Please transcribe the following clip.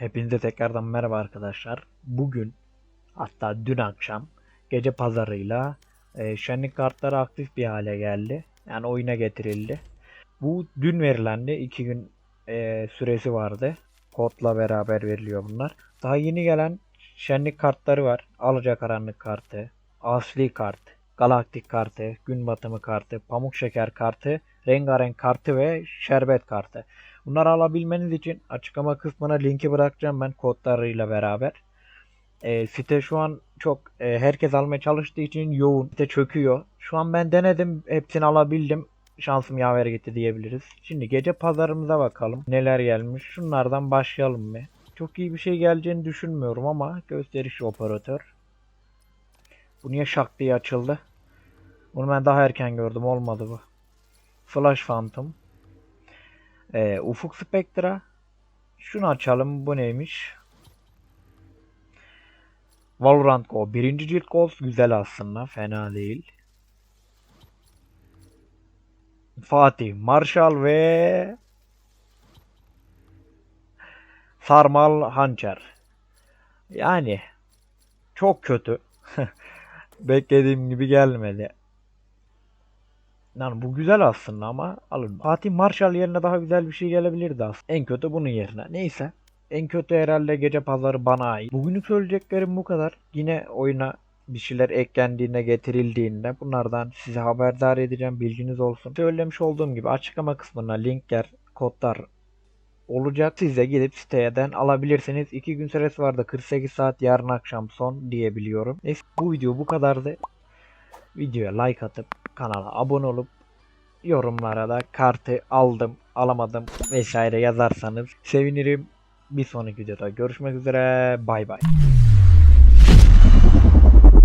Hepinize tekrardan merhaba arkadaşlar. Bugün hatta dün akşam gece pazarıyla e, şenlik kartları aktif bir hale geldi. Yani oyuna getirildi. Bu dün verilendi. 2 gün e, süresi vardı. Kodla beraber veriliyor bunlar. Daha yeni gelen şenlik kartları var. Alacakaranlık kartı, asli kart, galaktik kartı, gün batımı kartı, pamuk şeker kartı, rengarenk kartı ve şerbet kartı. Bunları alabilmeniz için açıklama kısmına linki bırakacağım ben kodlarıyla beraber. E, site şu an çok e, herkes almaya çalıştığı için yoğun. Site çöküyor. Şu an ben denedim. Hepsini alabildim. Şansım yaver gitti diyebiliriz. Şimdi gece pazarımıza bakalım. Neler gelmiş. Şunlardan başlayalım mı? Çok iyi bir şey geleceğini düşünmüyorum ama gösteriş operatör. Bu niye şak diye açıldı? Bunu ben daha erken gördüm. Olmadı bu. Flash Phantom. Ee, Ufuk Spectra. Şunu açalım. Bu neymiş? Valorant Go. Birinci cilt Ghost güzel aslında. Fena değil. Fatih, Marshall ve Sarmal Hançer. Yani çok kötü. Beklediğim gibi gelmedi. Yani bu güzel aslında ama alın. Fatih Marshall yerine daha güzel bir şey gelebilirdi aslında. En kötü bunun yerine. Neyse. En kötü herhalde gece pazarı bana ait. Bugünlük söyleyeceklerim bu kadar. Yine oyuna bir şeyler eklendiğinde, getirildiğinde bunlardan size haberdar edeceğim. Bilginiz olsun. Söylemiş olduğum gibi açıklama kısmına linkler, kodlar olacak. Siz de gidip siteden alabilirsiniz. 2 gün süresi vardı. 48 saat yarın akşam son diyebiliyorum. Neyse bu video bu kadardı. Videoya like atıp kanala abone olup yorumlara da kartı aldım, alamadım vesaire yazarsanız sevinirim. Bir sonraki videoda görüşmek üzere. Bay bay.